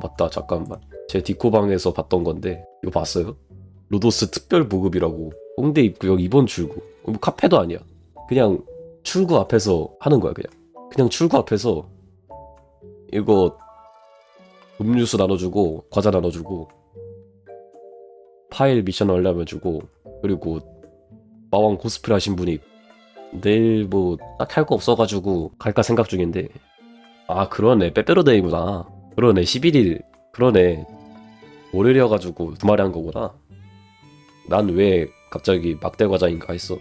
맞다 잠깐만. 제 디코방에서 봤던 건데 이거 봤어요? 로도스 특별 보급이라고 홍대 입구역 2번 출구. 뭐 카페도 아니야. 그냥 출구 앞에서 하는 거야 그냥. 그냥 출구 앞에서 이거 음료수 나눠주고 과자 나눠주고 파일 미션 완료하면 주고 그리고 마왕 코스프레 하신 분이 내일 뭐 딱 할 거 없어가지고 갈까 생각 중인데. 아 그러네. 빼빼로데이구나 그러네 11일 그러네. 월요일이어가지고 주말에 한 거구나. 난 왜 갑자기 막대 과자인가 했어?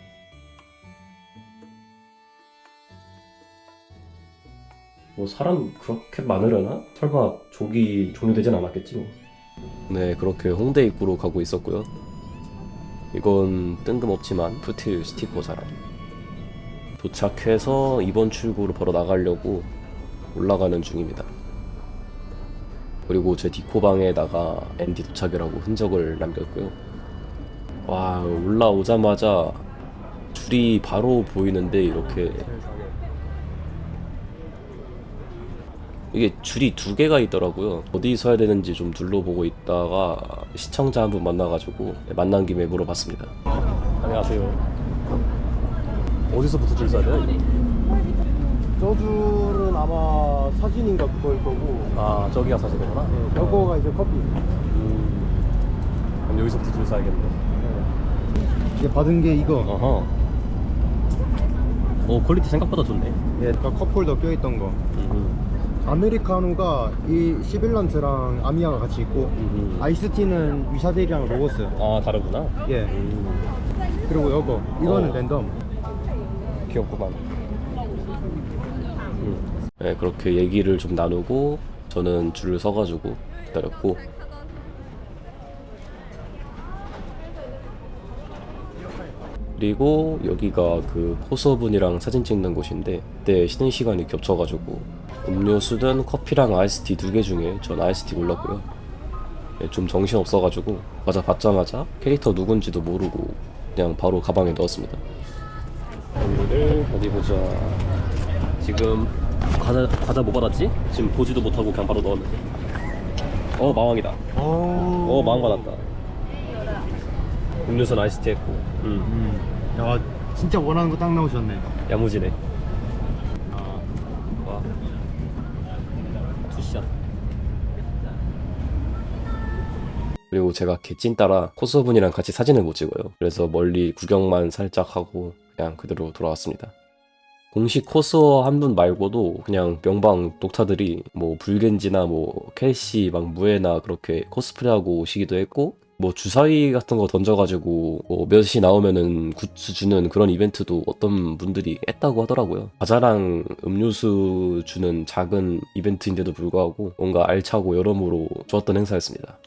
뭐 사람 그렇게 많으려나? 설마 조기 종료되진 않았겠지 뭐. 네 그렇게 홍대 입구로 가고 있었고요. 이건 뜬금없지만 푸틸 스티커 자랑 도착해서 이번 출구로 바로 나가려고 올라가는 중입니다 그리고 제 디코방에다가 앤디 도착이라고 흔적을 남겼고요 와 올라오자마자 줄이 바로 보이는데 이렇게 이게 줄이 두 개가 있더라고요. 어디 서야 되는지 좀 둘러보고 있다가 시청자 한 분 만나가지고 만난 김에 물어봤습니다. 안녕하세요. 어디서부터 줄 서야 돼요? 저 줄은 아마 사진인가 그거일 거고 아 저기가 사실이구나. 네, 저거가 이제 커피 음, 그럼 여기서부터 줄 서야겠네. 이제 받은 게 이거 어허. 오 퀄리티 생각보다 좋네. 예, 그 컵홀더 껴있던 거 음, 아메리카노가 이 시빌런트랑 아미아가 같이 있고 음. 아이스티는 위샤델이랑 로고스 아 다르구나. 예 음, 그리고 이거 이거는 어. 랜덤 귀엽구만. 음. 네 그렇게 얘기를 좀 나누고 저는 줄을 서가지고 기다렸고. 그리고 여기가 그 호수분이랑 사진 찍는 곳인데 그때 쉬는 시간이 겹쳐가지고 음료수든 커피랑 아이스티 두 개 중에 전 아이스티 골랐고요. 네, 좀 정신 없어가지고 과자 받자마자 캐릭터 누군지도 모르고 그냥 바로 가방에 넣었습니다. 오늘을 어디 보자. 지금 과자 과자 뭐 받았지? 지금 보지도 못하고 그냥 바로 넣었는데. 어 마왕이다. 어 오. 마왕 받았다. 음료수는 아이스티 했고. 음. 음. 야 진짜 원하는 거 딱 나오셨네. 야무지네. 아, 와. 투샷 그리고 제가 개찐 따라 코스분이랑 같이 사진을 못 찍어요. 그래서 멀리 구경만 살짝 하고 그냥 그대로 돌아왔습니다 공식 코스어 한 분 말고도 그냥 명방 독타들이 뭐 불겐지나 뭐 켈시 막 무에나 그렇게 코스프레하고 오시기도 했고 뭐 주사위 같은 거 던져가지고 뭐 몇이 나오면은 굿즈 주는 그런 이벤트도 어떤 분들이 했다고 하더라고요. 과자랑 음료수 주는 작은 이벤트인데도 불구하고 뭔가 알차고 여러모로 좋았던 행사였습니다.